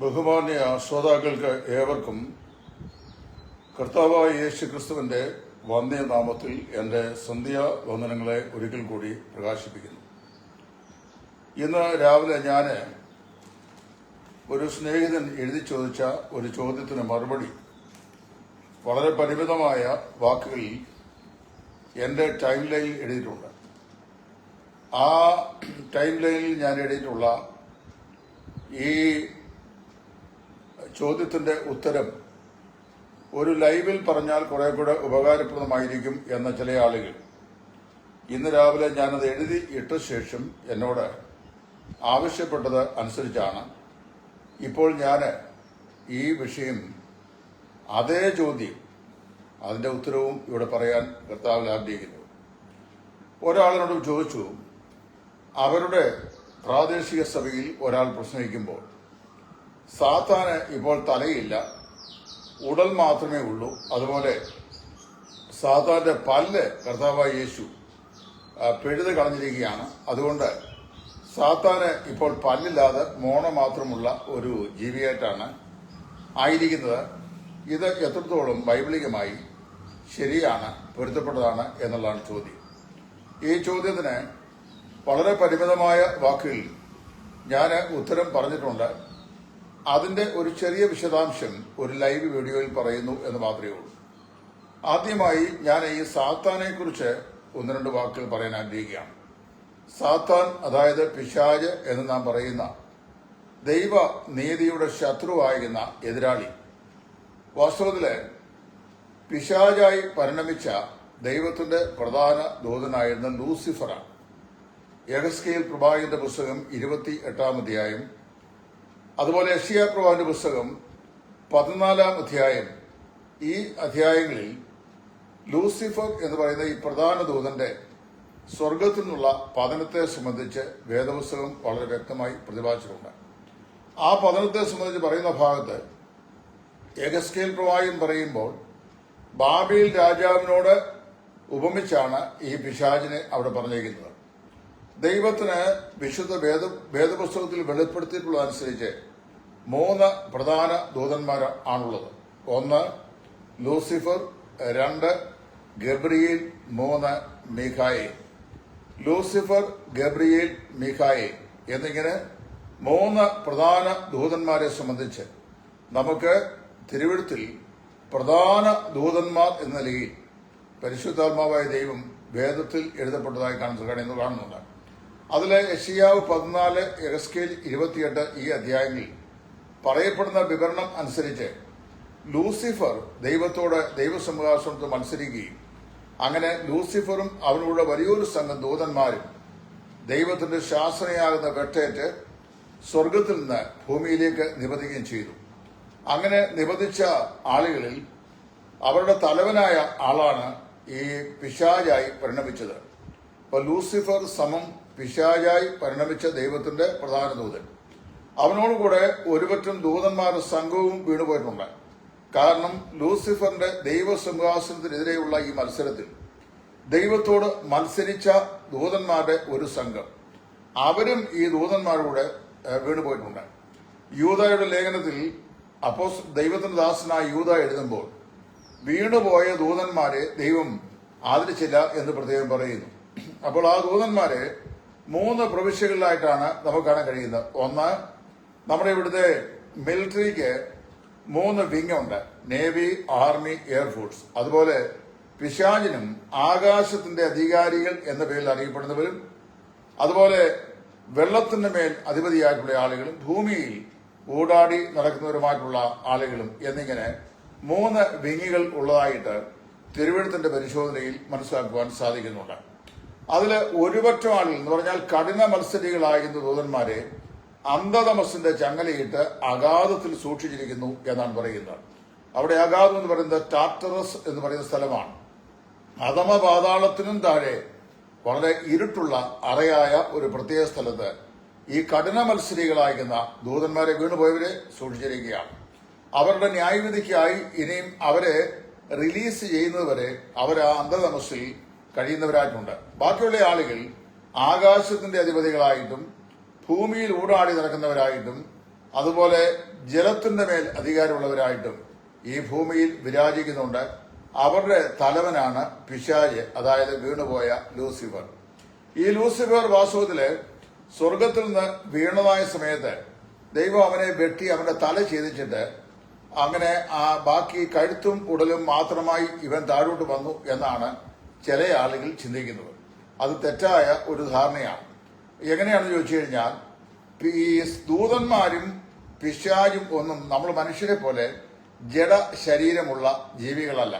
ബഹുമാന്യ ശ്രോതാക്കൾക്ക് ഏവർക്കും കർത്താവായ യേശു ക്രിസ്തുവിന്റെ വന്ദ്യനാമത്തിൽ എന്റെ സന്ധ്യ വന്ദനങ്ങളെ ഒരിക്കൽ കൂടി പ്രകാശിപ്പിക്കുന്നു. ഇന്ന് രാവിലെ ഞാൻ ഒരു സ്നേഹിതൻ എഴുതി ചോദിച്ച ഒരു ചോദ്യത്തിന് മറുപടി വളരെ പരിമിതമായ വാക്കുകളിൽ എന്റെ ടൈം ലൈനിൽ എഴുതിയിട്ടുണ്ട്. ആ ടൈം ലൈനിൽ ഞാൻ എഴുതിയിട്ടുള്ള ഈ ചോദ്യത്തിന്റെ ഉത്തരം ഒരു ലൈവിൽ പറഞ്ഞാൽ കുറെ കൂടെ ഉപകാരപ്രദമായിരിക്കും എന്ന ചില ആളുകൾ. ഇന്ന് രാവിലെ ഞാനത് എഴുതി ഇട്ട ശേഷം എന്നോട് ആവശ്യപ്പെട്ടത് അനുസരിച്ചാണ്. ഇപ്പോൾ ഞാൻ ഈ വിഷയം അതേ ചോദ്യം അതിന്റെ ഉത്തരവും ഇവിടെ പറയാൻ കർത്താവിൽ ആഗ്രഹിക്കുന്നു. ഒരാളിനോട് ചോദിച്ചു അവരുടെ പ്രാദേശിക സഭയിൽ ഒരാൾ പ്രസംഗിക്കുമ്പോൾ സാത്താന് ഇപ്പോൾ തലയില്ല. ഉടൽ മാത്രമേ ഉള്ളൂ. അതുപോലെ സാത്താന്റെ പല്ല് കർത്താവായ യേശു പിഴുത് കളഞ്ഞിരിക്കുകയാണ്. അതുകൊണ്ട് സാത്താന് ഇപ്പോൾ പല്ലില്ലാതെ മോണ മാത്രമുള്ള ഒരു ജീവിയായിട്ടാണ് ആയിരിക്കുന്നത്. ഇത് എത്രത്തോളം ബൈബിളികമായി ശരിയാണ് പൊരുത്തപ്പെട്ടതാണ് എന്നുള്ളതാണ് ചോദ്യം. ഈ ചോദ്യത്തിന് വളരെ പരിമിതമായ വാക്കുകളിൽ ഞാൻ ഉത്തരം പറഞ്ഞിട്ടുണ്ട്. അതിന്റെ ഒരു ചെറിയ വിശദാംശം ഒരു ലൈവ് വീഡിയോയിൽ പറയുന്നു എന്ന് മാത്രമേ ഉള്ളൂ. ആദ്യമായി ഞാൻ ഈ സാത്താനെ കുറിച്ച് ഒന്ന് രണ്ട് വാക്കുകൾ പറയാൻ ആഗ്രഹിക്കുകയാണ്. സാത്താൻ അതായത് പിശാജ് എന്ന് നാം പറയുന്ന ദൈവ നീതിയുടെ ശത്രുവായിരുന്ന എതിരാളി. വാസ്തവത്തിൽ പിശാജായി പരിണമിച്ച ദൈവത്തിന്റെ പ്രധാന ദൂതനായിരുന്ന ലൂസിഫറാണ്. യഗസ്കേൽ പ്രഭാകരന്റെ പുസ്തകം ഇരുപത്തി എട്ടാം അധ്യായം അതുപോലെ യഷിയ പ്രഭാവിന്റെ പുസ്തകം പതിനാലാം അധ്യായം ഈ അധ്യായങ്ങളിൽ ലൂസിഫർ എന്ന് പറയുന്ന ഈ പ്രധാന ദൂതന്റെ സ്വർഗത്തിൽ നിന്നുള്ള പതനത്തെ സംബന്ധിച്ച് വേദപുസ്തകം വളരെ വ്യക്തമായി പ്രതിപാദിച്ചിട്ടുണ്ട്. ആ പതനത്തെ സംബന്ധിച്ച് പറയുന്ന ഭാഗത്ത് ഏകസ്കേൽ പ്രവായം പറയുമ്പോൾ ബാബേൽ രാജാവിനോട് ഉപമിച്ചാണ് ഈ പിശാചിനെ അവിടെ പറഞ്ഞിരിക്കുന്നത്. ദൈവത്തിന് വിശുദ്ധ വേദ വേദപുസ്തകത്തിൽ വെളിപ്പെടുത്തിയിട്ടുള്ളതനുസരിച്ച് മൂന്ന് പ്രധാന ദൂതന്മാർ ആണുള്ളത്. ഒന്ന് ലൂസിഫർ രണ്ട് ഗബ്രിയേൽ മൂന്ന് മീഖായേൽ. ലൂസിഫർ ഗബ്രിയേൽ മീഖായേൽ എന്നിങ്ങനെ മൂന്ന് പ്രധാന ദൂതന്മാരെ സംബന്ധിച്ച് നമുക്ക് തിരുവഴുത്തിൽ പ്രധാന ദൂതന്മാർ എന്ന നിലയിൽ പരിശുദ്ധാത്മാവായ ദൈവം വേദത്തിൽ എഴുതപ്പെട്ടതായി കാണുന്നു കാണുന്നുണ്ട്. അതിലെ യഷിയാവ് പതിനാല് എഗസ്കേൽ ഇരുപത്തിയെട്ട് ഈ അധ്യായങ്ങളിൽ പറയപ്പെടുന്ന വിവരണം അനുസരിച്ച് ലൂസിഫർ ദൈവത്തോട് ദൈവസംഹാസനത്തിൽ മത്സരിക്കുകയും അങ്ങനെ ലൂസിഫറും അവനോട് വലിയൊരു സംഘം ദൂതന്മാരും ദൈവത്തിന്റെ ശാസനയാകുന്ന വെട്ടേറ്റ് സ്വർഗത്തിൽ നിന്ന് ഭൂമിയിലേക്ക് നിബന്ധിക്കുകയും ചെയ്തു. അങ്ങനെ നിബന്ധിച്ച ആളുകളിൽ അവരുടെ തലവനായ ആളാണ് ഈ പിശാജായി പരിണമിച്ചത്. ഇപ്പൊ ലൂസിഫർ സമം പിശാജായി പരിണമിച്ച ദൈവത്തിന്റെ പ്രധാന ദൂതൻ. അവനോടുകൂടെ ഒരുപറ്റം ദൂതന്മാരുടെ സംഘവും വീണുപോയിട്ടുണ്ട്. കാരണം ലൂസിഫറിന്റെ ദൈവസിംഹാസനത്തിനെതിരെയുള്ള ഈ മത്സരത്തിൽ ദൈവത്തോട് മത്സരിച്ച ദൂതന്മാരുടെ ഒരു സംഘം. അവരും ഈ ദൂതന്മാരുടെ വീണുപോയിട്ടുണ്ട്. യൂതയുടെ ലേഖനത്തിൽ അപ്പോസ് ദൈവത്തിന്റെ ദാസനായ യൂത എഴുതുമ്പോൾ വീണുപോയ ദൂതന്മാരെ ദൈവം ആദരിച്ചില്ല എന്ന് പ്രത്യേകം പറയുന്നു. അപ്പോൾ ആ ദൂതന്മാരെ മൂന്ന് പ്രവിശ്യകളിലായിട്ടാണ് നമുക്ക് കാണാൻ കഴിയുന്നത്. ഒന്ന് നമ്മുടെ ഇവിടുത്തെ മിലിറ്ററിക്ക് മൂന്ന് വിങ് ഉണ്ട്. നേവി ആർമി എയർഫോഴ്സ് അതുപോലെ പിശാചിനും ആകാശത്തിന്റെ അധികാരികൾ എന്ന പേരിൽ അറിയപ്പെടുന്നവരും അതുപോലെ വെള്ളത്തിന്റെ മേൽ അധിപതിയായിട്ടുള്ള ആളുകളും ഭൂമിയിൽ ഓടാടി നടക്കുന്നവരുമായിട്ടുള്ള ആളുകളും എന്നിങ്ങനെ മൂന്ന് വിങ്ങികൾ ഉള്ളതായിട്ട് തിരുവഴുത്തിന്റെ പരിശോധനയിൽ മനസ്സിലാക്കുവാൻ സാധിക്കുന്നുണ്ട്. അതിൽ ഒരുപറ്റം ആളുകൾ എന്ന് പറഞ്ഞാൽ കഠിന മത്സരികളായിരുന്ന ദൂതന്മാരെ അന്ധതമസിന്റെ ചങ്ങലയിട്ട് അഗാധത്തിൽ സൂക്ഷിച്ചിരിക്കുന്നു എന്നാണ് പറയുന്നത്. അവിടെ അഗാധം എന്ന് പറയുന്നത് ടാർട്ടറസ് എന്ന് പറയുന്ന സ്ഥലമാണ്. അധമ പാതാളത്തിനും താഴെ വളരെ ഇരുട്ടുള്ള അറയായ ഒരു പ്രത്യേക സ്ഥലത്ത് ഈ കഠിന മത്സരികളായിരിക്കുന്ന ദൂതന്മാരെ വീണുപോയവരെ സൂക്ഷിച്ചിരിക്കുകയാണ്. അവരുടെ ന്യായവിധിക്കായി ഇനിയും അവരെ റിലീസ് ചെയ്യുന്നതുവരെ അവർ ആ അന്ധതമസിൽ കഴിയുന്നവരായിട്ടുണ്ട്. ബാക്കിയുള്ള ആളുകൾ ആകാശത്തിന്റെ അധിപതികളായിട്ടും ഭൂമിയിൽ ഊടാടി നടക്കുന്നവരായിട്ടും അതുപോലെ ജലത്തിന്റെ മേൽ അധികാരമുള്ളവരായിട്ടും ഈ ഭൂമിയിൽ വിരാജിക്കുന്നുണ്ട്. അവരുടെ തലവനാണ് പിശാജ് അതായത് വീണുപോയ ലൂസിഫർ. ഈ ലൂസിഫർ വാസ്തവത്തിൽ സ്വർഗത്തിൽ നിന്ന് വീണതായ സമയത്ത് ദൈവം അവനെ വെട്ടി അവന്റെ തല ഛേദിച്ചിട്ട് അങ്ങനെ ആ ബാക്കി കഴുത്തും ഉടലും മാത്രമായി ഇവൻ താഴോട്ട് വന്നു എന്നാണ് ചില ആളുകൾ ചിന്തിക്കുന്നത്. അത് തെറ്റായ ഒരു ധാരണയാണ്. എങ്ങനെയാണെന്ന് ചോദിച്ചു കഴിഞ്ഞാൽ ഈ ദൂതന്മാരും പിശാചും ഒന്നും നമ്മൾ മനുഷ്യരെ പോലെ ജഡ ശരീരമുള്ള ജീവികളല്ല.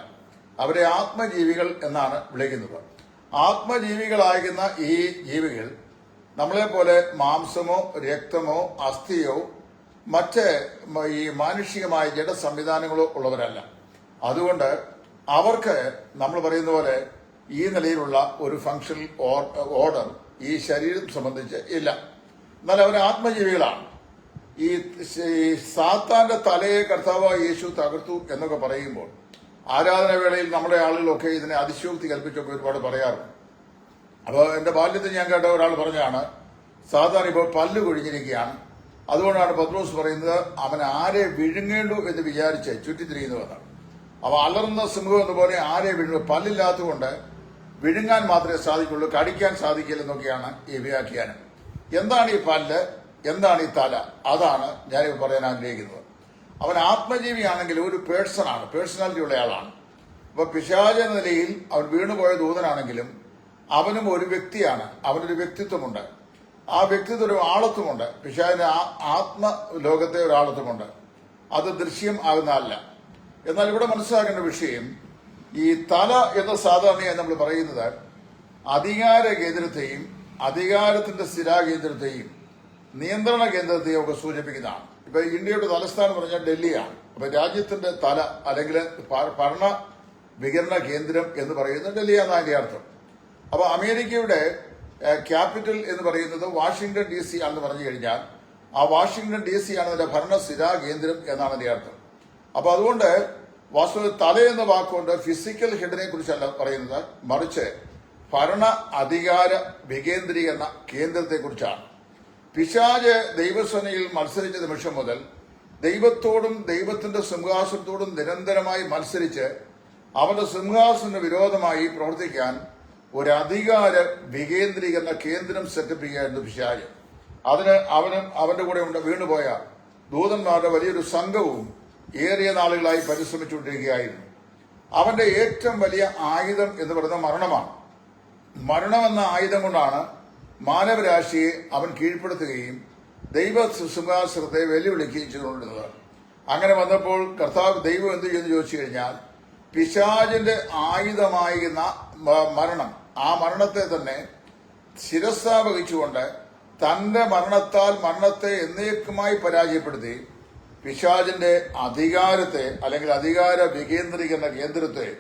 അവരെ ആത്മജീവികൾ എന്നാണ് വിളിക്കുന്നത്. ആത്മജീവികളാകുന്ന ഈ ജീവികൾ നമ്മളെ പോലെ മാംസമോ രക്തമോ അസ്ഥിയോ മറ്റ് ഈ മാനുഷികമായ ജഡ സംവിധാനങ്ങളോ ഉള്ളവരല്ല. അതുകൊണ്ട് അവർക്ക് നമ്മൾ പറയുന്ന പോലെ ഈ നിലയിലുള്ള ഒരു ഫങ്ഷണൽ ഓർഡർ ഈ ശരീരം സംബന്ധിച്ച് ഇല്ല. എന്നാൽ അവർ ആത്മജീവികളാണ്. ഈ സാത്താന്റെ തലയെ കർത്താവ് യേശു തകർത്തു എന്നൊക്കെ പറയുമ്പോൾ ആരാധനവേളയിൽ നമ്മുടെ ആളുകളൊക്കെ ഇതിനെ അതിശോക്തി കൽപ്പിച്ചൊക്കെ ഒരുപാട് പറയാറുണ്ട്. അപ്പോൾ എന്റെ ബാല്യത്തിൽ ഞാൻ കേട്ട ഒരാൾ പറഞ്ഞാണ് സാധാരണ ഇപ്പോൾ പല്ല് കൊഴിഞ്ഞിരിക്കുകയാണ്. അതുകൊണ്ടാണ് പത്രോസ് പറയുന്നത് അവൻ ആരെ വിഴുങ്ങേണ്ടു എന്ന് വിചാരിച്ച് ചുറ്റിത്തിരിയുന്നുവെന്നാണ് അവ അലർന്ന സിംഹം എന്ന പോലെ ആരെ വിഴുങ്ങു. പല്ലില്ലാത്തതുകൊണ്ട് വിഴുങ്ങാൻ മാത്രമേ സാധിക്കുള്ളൂ കടിക്കാൻ സാധിക്കില്ലെന്നൊക്കെയാണ് ഈ വ്യാഖ്യാനം. എന്താണ് ഈ പല്ല്? എന്താണ് ഈ തല? അതാണ് ഞാനിപ്പോൾ പറയാൻ ആഗ്രഹിക്കുന്നത്. അവൻ ആത്മജീവിയാണെങ്കിൽ ഒരു പേഴ്സണാണ് പേഴ്സണാലിറ്റി ഉള്ള ആളാണ്. അപ്പൊ പിശാച നിലയിൽ അവൻ വീണുപോയ ദൂതനാണെങ്കിലും അവനും ഒരു വ്യക്തിയാണ് അവനൊരു വ്യക്തിത്വമുണ്ട്. ആ വ്യക്തിത്വം ഒരു ആളത്വമുണ്ട് പിശാചിന്റെ ആത്മ ലോകത്തെ ഒരു ആളത്വമുണ്ട്. അത് ദൃശ്യം ആകുന്നതല്ല. എന്നാൽ ഇവിടെ മനസ്സിലാക്കേണ്ട വിഷയം ഈ തല എന്ന സാധാരണയായി നമ്മൾ പറയുന്നത് അധികാര കേന്ദ്രത്തെയും അധികാരത്തിന്റെ സ്ഥിരാകേന്ദ്രത്തെയും നിയന്ത്രണ കേന്ദ്രത്തെയും ഒക്കെ സൂചിപ്പിക്കുന്നതാണ്. ഇപ്പൊ ഇന്ത്യയുടെ തലസ്ഥാനം പറഞ്ഞാൽ ഡൽഹിയാണ്. അപ്പൊ രാജ്യത്തിന്റെ തല അല്ലെങ്കിൽ ഭരണ വികരണ കേന്ദ്രം എന്ന് പറയുന്നത് ഡൽഹിയാണ് അതിന്റെ അർത്ഥം. അപ്പൊ അമേരിക്കയുടെ ക്യാപിറ്റൽ എന്ന് പറയുന്നത് വാഷിംഗ്ടൺ ഡി സി ആണെന്ന് പറഞ്ഞു കഴിഞ്ഞാൽ ആ വാഷിംഗ്ടൺ ഡി സി ആണ് അതിന്റെ ഭരണ സ്ഥിരാ കേന്ദ്രം എന്നാണ് അതിന്റെ അർത്ഥം. അപ്പൊ അതുകൊണ്ട് വാസ്തവത്തിൽ തല എന്ന വാക്കുകൊണ്ട് ഫിസിക്കൽ ഹെഡിനെ കുറിച്ചല്ല പറയുന്നത്. മറിച്ച് ഭരണ അധികാര വികേന്ദ്രീകരണ കേന്ദ്രത്തെ കുറിച്ചാണ്. പിശാജ് ദൈവസേനയിൽ മത്സരിച്ച നിമിഷം മുതൽ ദൈവത്തോടും ദൈവത്തിന്റെ സിംഹാസനത്തോടും നിരന്തരമായി മത്സരിച്ച് അവരുടെ സിംഹാസന വിരോധമായി പ്രവർത്തിക്കാൻ ഒരു അധികാര വികേന്ദ്രീകരണ കേന്ദ്രം സെറ്റപ്പ് ചെയ്യുകയായിരുന്നു പിശാജ്. അതിന് അവനും അവന്റെ കൂടെ ഉണ്ട് വീണുപോയ ദൂതന്മാരുടെ വലിയൊരു സംഘവും ഏറിയ നാളുകളായി പരിശ്രമിച്ചുകൊണ്ടിരിക്കുകയായിരുന്നു. അവന്റെ ഏറ്റവും വലിയ ആയുധം എന്ന് പറയുന്നത് മരണമാണ്. മരണമെന്ന ആയുധം കൊണ്ടാണ് മാനവരാശിയെ അവൻ കീഴ്പ്പെടുത്തുകയും ദൈവ സിംഹാസനത്തെ വെല്ലുവിളിക്കുകയും ചെയ്തുകൊണ്ടിരുന്നത്. അങ്ങനെ വന്നപ്പോൾ കർത്താവ് ദൈവം എന്ത് ചെയ്യുന്നു ചോദിച്ചു കഴിഞ്ഞാൽ പിശാചിന്റെ ആയുധമായിരുന്ന മരണം ആ മരണത്തെ തന്നെ ശിരസ വഹിച്ചുകൊണ്ട് തന്റെ മരണത്താൽ മരണത്തെ എന്നേക്കുമായി പരാജയപ്പെടുത്തി പിശാചിന്റെ അധികാരത്തെ അല്ലെങ്കിൽ അധികാര വികേന്ദ്രീകരണ കേന്ദ്രത്തെ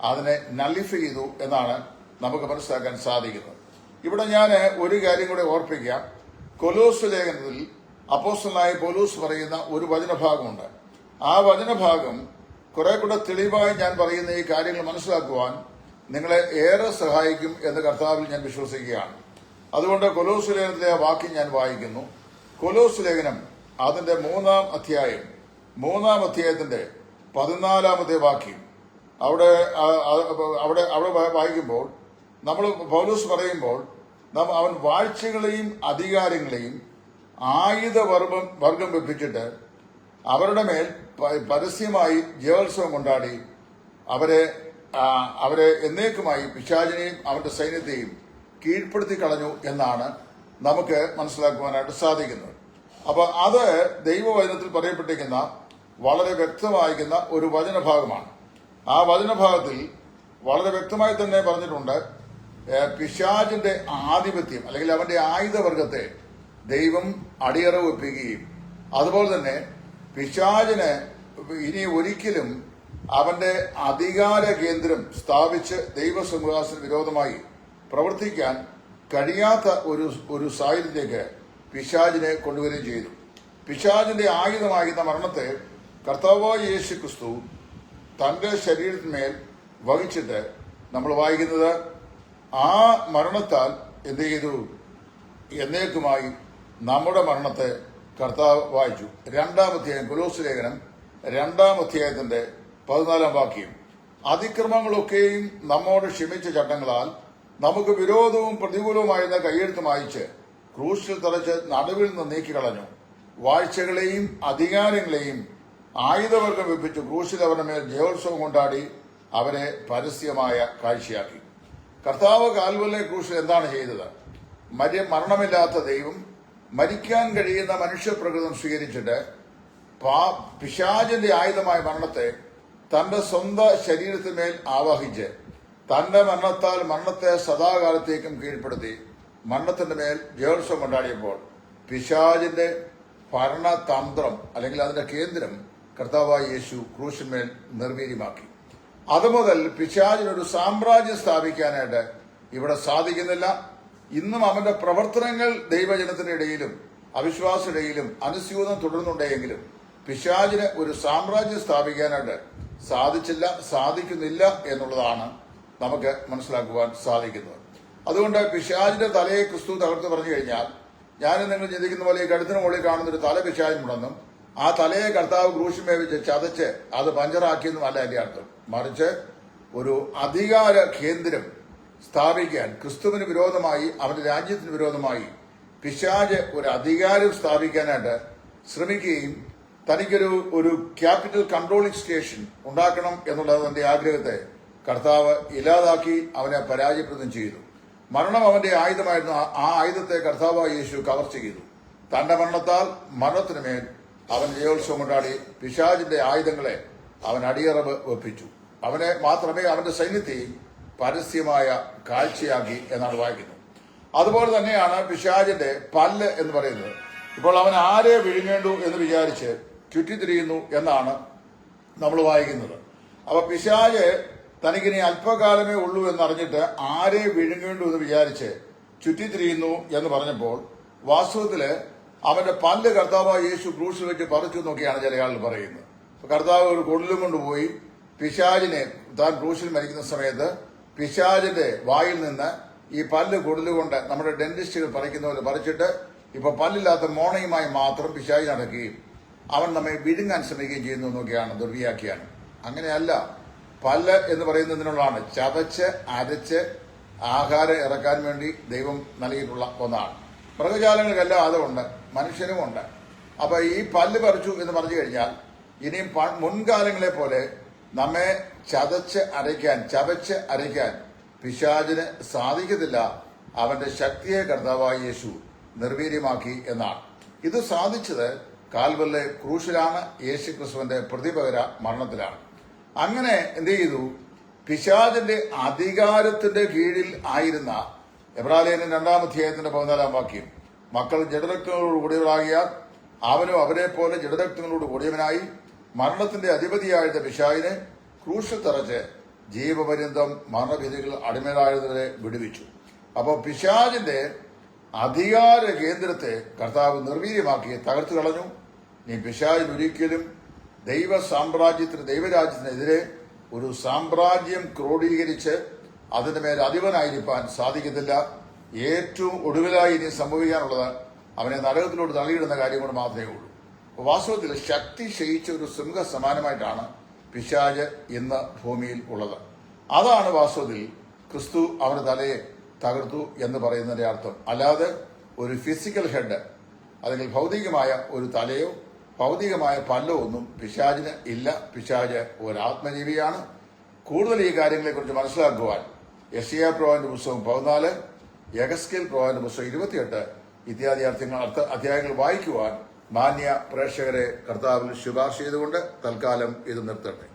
അതിനെ നള്ളിഫൈ ചെയ്തു എന്നാണ് നമുക്ക് മനസ്സിലാക്കാൻ സാധിക്കുന്നത്. ഇവിടെ ഞാൻ ഒരു കാര്യം കൂടെ ഓർപ്പിക്കാം കൊലോസ് ലേഖനത്തിൽ അപ്പോസ്റ്റലായ പോലൂസ് പറയുന്ന ഒരു വചനഭാഗമുണ്ട്. ആ വചനഭാഗം കുറെ കൂടെ തെളിവായി ഞാൻ പറയുന്ന ഈ കാര്യങ്ങൾ മനസ്സിലാക്കുവാൻ നിങ്ങളെ ഏറെ സഹായിക്കും എന്ന് കർത്താവിൽ ഞാൻ വിശ്വസിക്കുകയാണ്. അതുകൊണ്ട് കൊലോസ് ലേഖനത്തിലെ ആ വാക്യം ഞാൻ വായിക്കുന്നു. കൊലോസ് ലേഖനം അതിന്റെ മൂന്നാം അധ്യായം മൂന്നാം അധ്യായത്തിന്റെ പതിനാലാമത്തെ വാക്യം. അവിടെ അവിടെ അവിടെ വായിക്കുമ്പോൾ നമ്മൾ പൗലൂസ് പറയുമ്പോൾ നാം അവൻ വാഴ്ചകളെയും അധികാരങ്ങളെയും ആയുധ വർഗം വർഗം വെപ്പിച്ചിട്ട് അവരുടെ മേൽ പരസ്യമായി ജയോത്സവം കൊണ്ടാടി അവരെ അവരെ എന്നേക്കുമായി പിശാചിനെയും അവരുടെ സൈന്യത്തെയും കീഴ്പ്പെടുത്തി കളഞ്ഞു എന്നാണ് നമുക്ക് മനസ്സിലാക്കുവാനായിട്ട് സാധിക്കുന്നത്. അപ്പൊ അത് ദൈവവചനത്തിൽ പറയപ്പെട്ടിരിക്കുന്ന വളരെ വ്യക്തമായിരിക്കുന്ന ഒരു വചനഭാഗമാണ്. ആ വചനഭാഗത്തിൽ വളരെ വ്യക്തമായി തന്നെ പറഞ്ഞിട്ടുണ്ട് പിശാജിന്റെ ആധിപത്യം അല്ലെങ്കിൽ അവന്റെ ആയുധവർഗത്തെ ദൈവം അടിയറവ് വെപ്പിക്കുകയും. അതുപോലെ തന്നെ പിശാചിന് ഇനി ഒരിക്കലും അവന്റെ അധികാര കേന്ദ്രം സ്ഥാപിച്ച് ദൈവസിംഹാസന വിരോധമായി പ്രവർത്തിക്കാൻ കഴിയാത്ത ഒരു ഒരു സാഹചര്യത്തിലേക്ക് പിശാചിനെ കൊണ്ടുവരികയും ചെയ്തു. പിശാജിന്റെ ആയുധമാകുന്ന മരണത്തെ കർത്താവായ യേശു ക്രിസ്തു തന്റെ ശരീരത്തിന്മേൽ വഹിച്ചിട്ട് നമ്മൾ വായിക്കുന്നത് ആ മരണത്താൽ എന്ത് ചെയ്തു? എന്നേക്കുമായി നമ്മുടെ മരണത്തെ കർത്താവ് വായിച്ചു. രണ്ടാം അധ്യായം കുലോസ് ലേഖനം രണ്ടാം അധ്യായത്തിന്റെ പതിനാലാം വാക്യം. അതിക്രമങ്ങളൊക്കെയും നമ്മോട് ക്ഷമിച്ച ചട്ടങ്ങളാൽ നമുക്ക് വിരോധവും പ്രതികൂലവുമായിരുന്ന കയ്യെഴുത്ത് വായിച്ച് ക്രൂശിൽ തറച്ച് നടുവിൽ നിന്ന് നീക്കിക്കളഞ്ഞു. വാഴ്ചകളെയും അധികാരങ്ങളെയും ആയുധവർഗം വെപ്പിച്ച് ക്രൂശിൽ അവരുടെ മേൽ ജയോത്സവം കൊണ്ടാടി അവരെ പരസ്യമായ കാഴ്ചയാക്കി. കർത്താവ് കാൽവല്ലെ ക്രൂശിൽ എന്താണ് ചെയ്തത്? മര്യ മരണമില്ലാത്ത ദൈവം മരിക്കാൻ കഴിയുന്ന മനുഷ്യപ്രകൃതം സ്വീകരിച്ചിട്ട് പാ പിശാചിന്റെ ആയുധമായ മരണത്തെ തന്റെ സ്വന്തം ശരീരത്തിന്മേൽ ആവാഹിച്ച് തന്റെ മരണത്താൽ മരണത്തെ സദാകാലത്തേക്കും കീഴ്പ്പെടുത്തി മരണത്തിന്റെ മേൽ ജയോത്സവം കൊണ്ടാടിയപ്പോൾ പിശാചിന്റെ ഭരണതന്ത്രം അല്ലെങ്കിൽ അതിന്റെ കേന്ദ്രം കർത്താവായ യേശു ക്രൂശിന്മേൽ നിർവീര്യമാക്കി. അതുമുതൽ പിശാചിനൊരു സാമ്രാജ്യം സ്ഥാപിക്കാനായിട്ട് ഇവിടെ സാധിക്കുന്നില്ല. ഇന്നും അവന്റെ പ്രവർത്തനങ്ങൾ ദൈവജനത്തിന്റെ ഇടയിലും അവിശ്വാസിടയിലും അനുസ്യൂതം തുടരുന്നുണ്ടെങ്കിലും പിശാചിന് ഒരു സാമ്രാജ്യം സ്ഥാപിക്കാനായിട്ട് സാധിച്ചില്ല സാധിക്കുന്നില്ല എന്നുള്ളതാണ് നമുക്ക് മനസ്സിലാക്കുവാൻ സാധിക്കുന്നത്. അതുകൊണ്ട് പിശാജിന്റെ തലയെ ക്രിസ്തു തകർത്ത് പറഞ്ഞു കഴിഞ്ഞാൽ ഞാൻ നിങ്ങൾ ചിന്തിക്കുന്ന പോലെ ഈ കഴുത്തിന് മുകളിൽ കാണുന്ന ഒരു തല പിശാജിനുണ്ടെന്നും ആ തലയെ കർത്താവ് ക്രൂശിമേ വെച്ച് ചതച്ച് അത് പഞ്ചറാക്കിയെന്നും അല്ല എന്റെ അർത്ഥം. മറിച്ച് ഒരു അധികാര കേന്ദ്രം സ്ഥാപിക്കാൻ ക്രിസ്തുവിന് വിരോധമായി അവന്റെ രാജ്യത്തിന് വിരോധമായി പിശാജ് ഒരു അധികാരം സ്ഥാപിക്കാനായിട്ട് ശ്രമിക്കുകയും തനിക്കൊരു ഒരു ക്യാപിറ്റൽ കൺട്രോളിംഗ് സ്റ്റേഷൻ ഉണ്ടാക്കണം എന്നുള്ളത് തന്റെ ആഗ്രഹത്തെ കർത്താവ് ഇല്ലാതാക്കി അവനെ പരാജയപ്പെടുത്തുകയും ചെയ്തു. മരണം അവന്റെ ആയുധമായിരുന്നു. ആ- ആയുധത്തെ കർത്താവായ യേശു കവർച്ച ചെയ്തു. തന്റെ മരണത്താൽ മരണത്തിന് മേൽ അവൻ ജയോത്സവം കൊണ്ടാടി പിശാജിന്റെ ആയുധങ്ങളെ അവൻ അടിയറവ് വെപ്പിച്ചു. അവനെ മാത്രമേ അവന്റെ സൈന്യത്തെയും പരസ്യമായ കാഴ്ചയാക്കി എന്നാണ് വായിക്കുന്നത്. അതുപോലെ തന്നെയാണ് പിശാജിന്റെ പല്ല് എന്ന് പറയുന്നത്. ഇപ്പോൾ അവൻ ആരെ വിഴുങ്ങേണ്ടു എന്ന് വിചാരിച്ച് ചുറ്റിത്തിരിയുന്നു എന്നാണ് നമ്മൾ വായിക്കുന്നത്. അപ്പൊ പിശാജ് തനിക്കിനി അല്പകാലമേ ഉള്ളൂ എന്നറിഞ്ഞിട്ട് ആരെ വിഴുങ്ങേണ്ടു എന്ന് വിചാരിച്ച് ചുറ്റിത്തിരിയുന്നു എന്ന് പറഞ്ഞപ്പോൾ വാസ്തവത്തിൽ അവന്റെ പല്ല് കർത്താവ് യേശു ക്രൂശിൽ വെച്ച് പറിച്ചു നോക്കിയാണ് ചില ആളുകൾ പറയുന്നത്. കർത്താവ് ഒരു കൊള്ളിലും കൊണ്ടുപോയി പിശാജിനെ താൻ ക്രൂശിൽ മരിക്കുന്ന സമയത്ത് പിശാജിന്റെ വായിൽ നിന്ന് ഈ പല്ല് കൊടുത്തുകൊണ്ട് നമ്മുടെ ഡെന്റിസ്റ്റുകൾ പറിക്കുന്ന പോലെ പറിച്ചിട്ട് ഇപ്പൊ പല്ലില്ലാത്ത മോണയുമായി മാത്രം പിശാജി നടക്കുകയും അവൻ നമ്മെ വിഴുങ്ങാൻ ശ്രമിക്കുകയും ചെയ്യുന്നു എന്നൊക്കെയാണ് ദുർവ്യാഖ്യാനം. അങ്ങനെയല്ല. പല്ല് എന്ന് പറയുന്നതിനുള്ളതാണ്. ചതച്ച് അരച്ച് ആഹാരം ഇറക്കാൻ വേണ്ടി ദൈവം നൽകിയിട്ടുള്ള ഒന്നാണ്. മൃഗജാലങ്ങൾക്കെല്ലാം മനുഷ്യനും ഉണ്ട്. അപ്പോൾ ഈ പല്ല് പറിച്ചു എന്ന് പറഞ്ഞു കഴിഞ്ഞാൽ ഇനിയും മുൻകാലങ്ങളെ പോലെ നമ്മെ ചതച്ച് അരയ്ക്കാൻ ചതച്ച് അരയ്ക്കാൻ പിശാചിന് സാധിക്കത്തില്ല. അവന്റെ ശക്തിയെ കർത്താവായ യേശു നിർവീര്യമാക്കി എന്നാണ്. ഇത് സാധിച്ചത് കാൽവല്ലെ ക്രൂശിലാണ്. യേശു ക്രിസ്തുവിന്റെ പ്രതിപകര മരണത്തിലാണ്. അങ്ങനെ എന്ത് ചെയ്തു? പിശാചിന്റെ അധികാരത്തിന്റെ കീഴിൽ ആയിരുന്ന എബ്രാലേനും രണ്ടാം അധ്യായത്തിന്റെ പതിനാലാം വാക്യം. മക്കൾ ജഡരക്തങ്ങളോട് കൂടിയവരാകിയാൽ അവനും അവരെ പോലെ ജഡരക്തങ്ങളോട് കൂടിയവനായി മരണത്തിന്റെ അധിപതിയായിരുന്ന പിശാജിനെ ക്രൂശിൽ തറച്ച് ജീവപര്യന്തം മരണഭീതികൾ അടിമേലായതുവരെ വിടുവിച്ചു. അപ്പോൾ പിശാജിന്റെ അധികാര കേന്ദ്രത്തെ കർത്താവ് നിർവീര്യമാക്കി തകർത്തു കളഞ്ഞു. നീ പിശാജിന് ഒരിക്കലും ദൈവ സാമ്രാജ്യത്തിന് ദൈവരാജ്യത്തിനെതിരെ ഒരു സാമ്രാജ്യം ക്രോഡീകരിച്ച് അതിന്റെ മേൽ അധിപനായിരിക്കാൻ സാധിക്കത്തില്ല. ഏറ്റവും ഒടുവിലായി ഇനി സംഭവിക്കാനുള്ളത് അവനെ നരകത്തിലോട്ട് തള്ളിയിടുന്ന കാര്യം കൊണ്ട് മാത്രമേ ഉള്ളൂ. വാസ്തവത്തിൽ ശക്തി ക്ഷയിച്ച ഒരു സിംഹ സമാനമായിട്ടാണ് പിശാജ് ഇന്ന് ഭൂമിയിൽ ഉള്ളത്. അതാണ് വാസ്തവത്തിൽ ക്രിസ്തു അവന്റെ തലയെ തകർത്തു എന്ന് പറയുന്നതിന്റെ അർത്ഥം. അല്ലാതെ ഒരു ഫിസിക്കൽ ഹെഡ് അല്ലെങ്കിൽ ഭൗതികമായ ഒരു തലയോ ഭൗതികമായ പല്ലൊന്നും പിശാചിന് ഇല്ല. പിശാജ് ഒരാത്മജീവിയാണ്. കൂടുതൽ ഈ കാര്യങ്ങളെക്കുറിച്ച് മനസ്സിലാക്കുവാൻ എസ് എ പ്രവാന്റെ പുസ്തകം പതിനാല് യഗസ്കേൽ പ്രവാന്റെ പുസ്തകം ഇരുപത്തിയെട്ട് ഇത്യാദി അർത്ഥങ്ങൾ അർത്ഥ അധ്യായങ്ങൾ വായിക്കുവാൻ മാന്യ പ്രേക്ഷകരെ കർത്താവിൽ ശുപാർശ ചെയ്തുകൊണ്ട് തൽക്കാലം ഇത് നിർത്തട്ടെ.